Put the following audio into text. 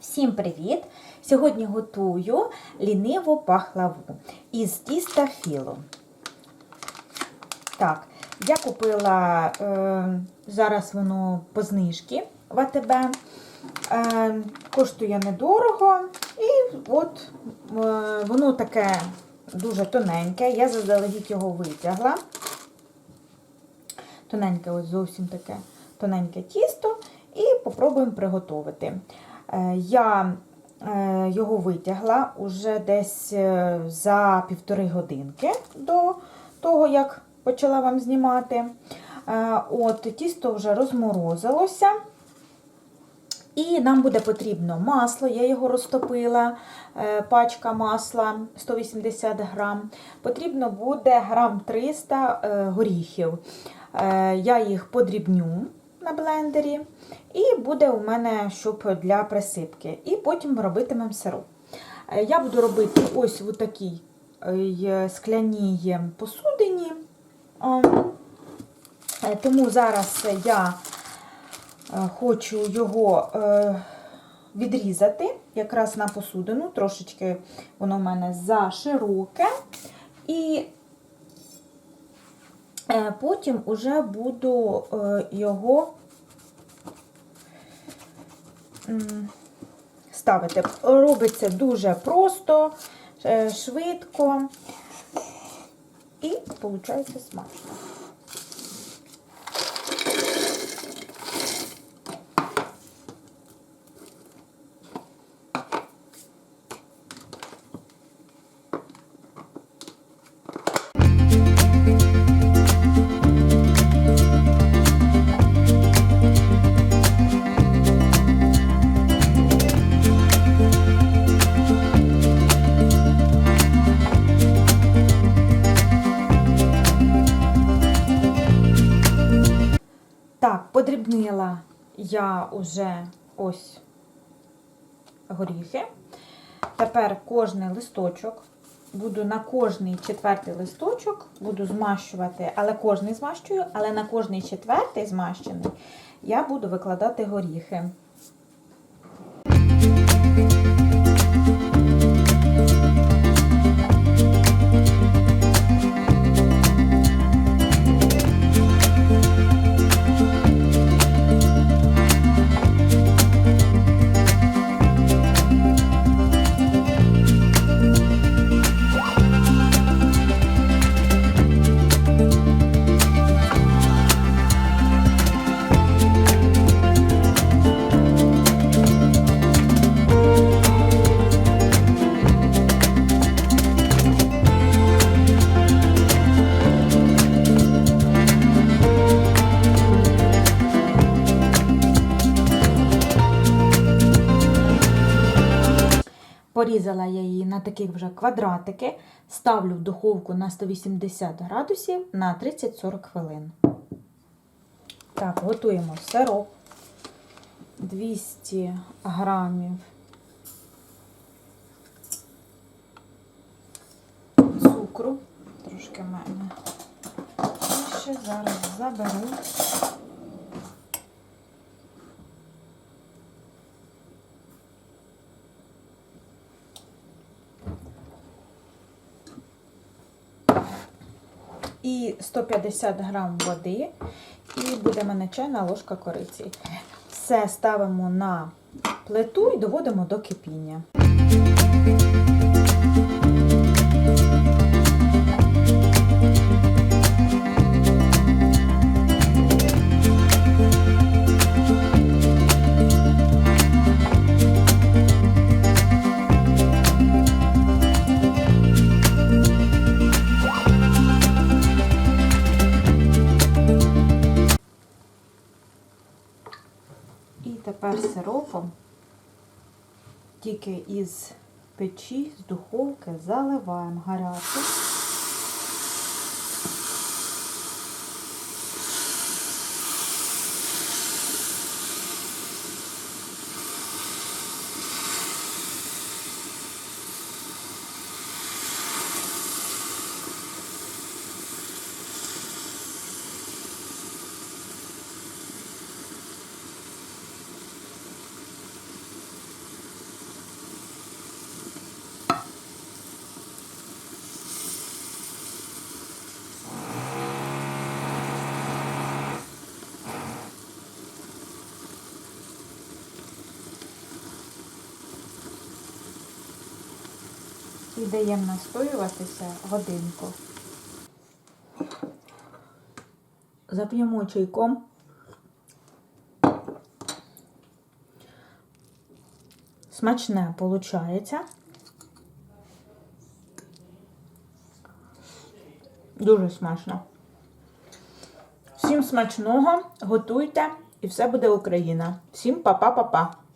Всім привіт! Сьогодні готую ліниву пахлаву із тіста філо. Так, я купила е, зараз воно по знижці в АТБ. Е, коштує недорого. І от е, воно таке дуже тоненьке. Я заздалегідь його витягла. Тоненьке, ось зовсім таке тоненьке тісто, і попробуємо приготувати. Е, Я е, його витягла уже десь е, за півтори годинки до того, як почала вам знімати. От, Тісто вже розморозилося. І нам буде потрібно масло, я його розтопила, пачка масла 180 грам. Потрібно буде грам 300 е, горіхів. Я їх подрібню блендері. І буде у мене щоб для присипки. І потім робитимемо сироп. Е, Я буду робити ось в такій е, скляній посудині. Е, Тому зараз я хочу його відрізати якраз на посудину, трошечки воно в мене зашироке. І е, потім уже буду його ставити. Робиться дуже просто, е, швидко і виходить смачно. Так, подрібнила я уже ось горіхи. Тепер кожний листочок, буду на кожний четвертий листочок буду змащувати, але кожний змащую, але на кожний четвертий змащений я буду викладати горіхи. Порізала я її на такі вже квадратики, ставлю в духовку на 180 градусів на 30-40 хвилин. Так, готуємо сироп 200 грамів цукру, трошки мене. І ще зараз заберу. І 150 грам води, і буде мене чайна ложка кориці. Все ставимо на плиту і доводимо до кипіння. Тепер сиропом тільки із печі, з духовки заливаємо гарячу. І даємо настоюватися годинку. Зап'ємо чайком. Смачне виходить. Дуже смачно. Всім смачного, готуйте і все буде Україна. Всім па-па-па-па.